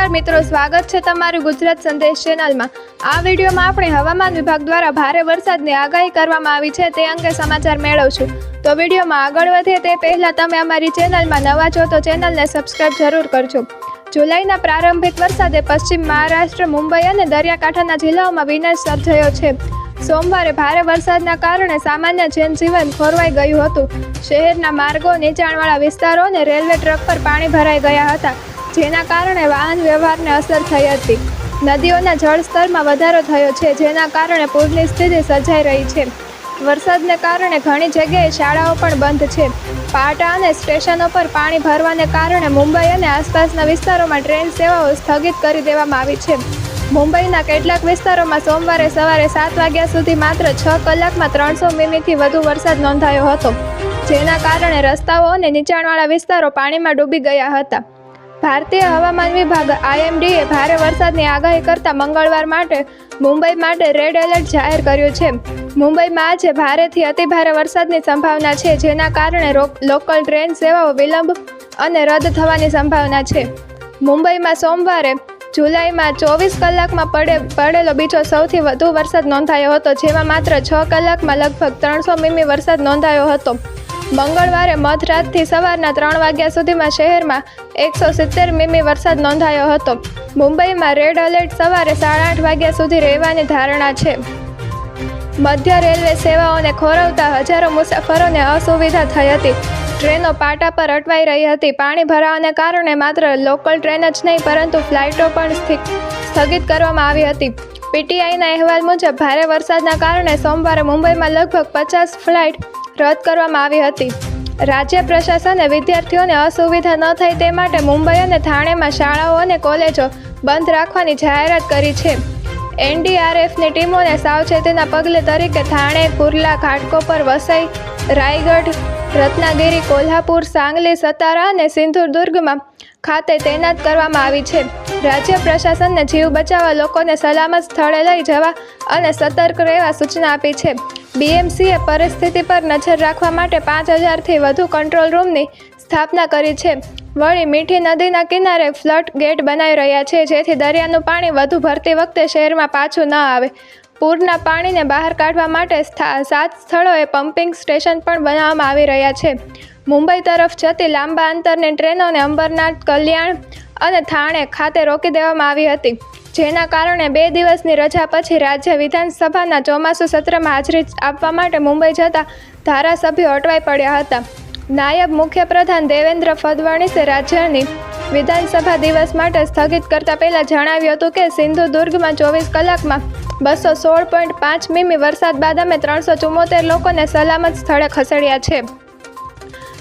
નમસ્કાર મિત્રો, સ્વાગત છે તમારું ગુજરાત સંદેશ ચેનલમાં. આ વિડીયોમાં આપણે હવામાન વિભાગ દ્વારા ભારે વરસાદની આગાહી કરવામાં આવી છે, તે અંગે સમાચાર મેળવશું. તો વિડીયોમાં આગળ વધીએ તે પહેલાં તમે અમારી ચેનલમાં નવા છો, તો ચેનલને સબસ્ક્રાઇબ જરૂર કરજો. જુલાઈના પ્રારંભિક વરસાદે પશ્ચિમ મહારાષ્ટ્ર, મુંબઈ અને દરિયાકાંઠાના જિલ્લાઓમાં વિનાશ સર્જાયો છે. સોમવારે ભારે વરસાદના કારણે સામાન્ય જનજીવન ખોરવાઈ ગયું હતું. શહેરના માર્ગો, નીચાણવાળા વિસ્તારો અને રેલવે ટ્રેક પર પાણી ભરાઈ ગયા હતા. જેના કારણે વાહન વ્યવહારને અસર થઈ હતી. નદીઓના જળસ્તરમાં વધારો થયો છે, જેના કારણે પૂરની સ્થિતિ સર્જાઈ રહી છે. વરસાદને કારણે ઘણી જગ્યાએ શાળાઓ પણ બંધ છે. પાટા અને સ્ટેશનો પર પાણી ભરવાને કારણે મુંબઈ અને આસપાસના વિસ્તારોમાં ટ્રેન સેવાઓ સ્થગિત કરી દેવામાં આવી છે. મુંબઈના કેટલાક વિસ્તારોમાં સોમવારે સવારે સાત વાગ્યા સુધી માત્ર છ કલાકમાં ત્રણસો મીમીથી વધુ વરસાદ નોંધાયો હતો, જેના કારણે રસ્તાઓ અને નીચાણવાળા વિસ્તારો પાણીમાં ડૂબી ગયા હતા. ભારતીય હવામાન વિભાગ આઈએમડીએ ભારે વરસાદની આગાહી કરતા મંગળવાર માટે મુંબઈ માટે રેડ એલર્ટ જાહેર કર્યું છે. મુંબઈમાં આજે ભારેથી અતિભારે વરસાદની સંભાવના છે, જેના કારણે લોકલ ટ્રેન સેવાઓ વિલંબ અને રદ થવાની સંભાવના છે. મુંબઈમાં સોમવારે જુલાઈમાં ચોવીસ કલાકમાં પડે, પડેલો બીજો સૌથી વધુ વરસાદ નોંધાયો હતો, જેમાં માત્ર છ કલાકમાં લગભગ ત્રણસો મીમી વરસાદ નોંધાયો હતો. મંગળવારે મધરાતથી સવારના ત્રણ વાગ્યા સુધીમાં શહેરમાં એકસો સિત્તેર મીમી વરસાદ નોંધાયો હતો. મુંબઈમાં રેડ એલર્ટ સવારે સાડા આઠ વાગ્યા સુધી રહેવાની ધારણા છે. મધ્ય રેલવે સેવાઓને ખોરવતા હજારો મુસાફરોને અસુવિધા થઈ હતી. ટ્રેનો પાટા પર અટવાઈ રહી હતી. પાણી ભરાવાને કારણે માત્ર લોકલ ટ્રેન જ નહીં, પરંતુ ફ્લાઇટો પણ સ્થિ- સ્થગિત કરવામાં આવી હતી. પીટીઆઈના અહેવાલ મુજબ, ભારે વરસાદના કારણે સોમવારે મુંબઈમાં લગભગ પચાસ ફ્લાઇટ રદ કરવામાં આવી હતી. રાજ્ય પ્રશાસને વિદ્યાર્થીઓને અસુવિધા ન થાય તે માટે મુંબઈ અને થાણેમાં શાળાઓ અને કોલેજો બંધ રાખવાની જાહેરાત કરી છે. એનડીઆરએફની ટીમોને સાવચેતીના પગલે તરીકે થાણે કુર્લા ઘાટકોપર, વસઈ, રાયગઢ, રત્નાગિરી, કોલ્હાપુર, સાંગલી, સતારા અને સિંધુદુર્ગમાં ખાતે તૈનાત કરવામાં આવી છે. રાજ્ય પ્રશાસનને જીવ બચાવવા લોકોને સલામત સ્થળે લઈ જવા અને સતર્ક રહેવા સૂચના આપી છે. બીએમસીએ પરિસ્થિતિ પર નજર રાખવા માટે પાંચ હજારથી વધુ કંટ્રોલ રૂમની સ્થાપના કરી છે. વળી મીઠી નદીના કિનારે ફ્લડ ગેટ બનાવી રહ્યા છે, જેથી દરિયાનું પાણી વધુ ભરતી વખતે શહેરમાં પાછું ન આવે. પૂરના પાણીને બહાર કાઢવા માટે સાત સ્થળોએ પમ્પિંગ સ્ટેશન પણ બનાવવામાં આવી રહ્યા છે. મુંબઈ તરફ જતી લાંબા અંતરની ટ્રેનોને અંબરનાથ કલ્યાણ અને થાણે ખાતે રોકી દેવામાં આવી હતી, જેના કારણે બે દિવસની રજા પછી રાજ્ય વિધાનસભાના ચોમાસુ સત્રમાં હાજરી આપવા માટે મુંબઈ જતા ધારાસભ્યો અટવાઈ પડ્યા હતા. નાયબ મુખ્યપ્રધાન દેવેન્દ્ર ફડણવીસે રાજ્યની વિધાનસભા દિવસ માટે સ્થગિત કરતા પહેલા જણાવ્યું હતું કે સિંધુદુર્ગમાં ચોવીસ કલાકમાં બસો સોળ પોઈન્ટ પાંચ મીમી વરસાદ બાદ અમે ત્રણસો ચુમ્મોતેર લોકોને સલામત સ્થળે ખસેડ્યા છે.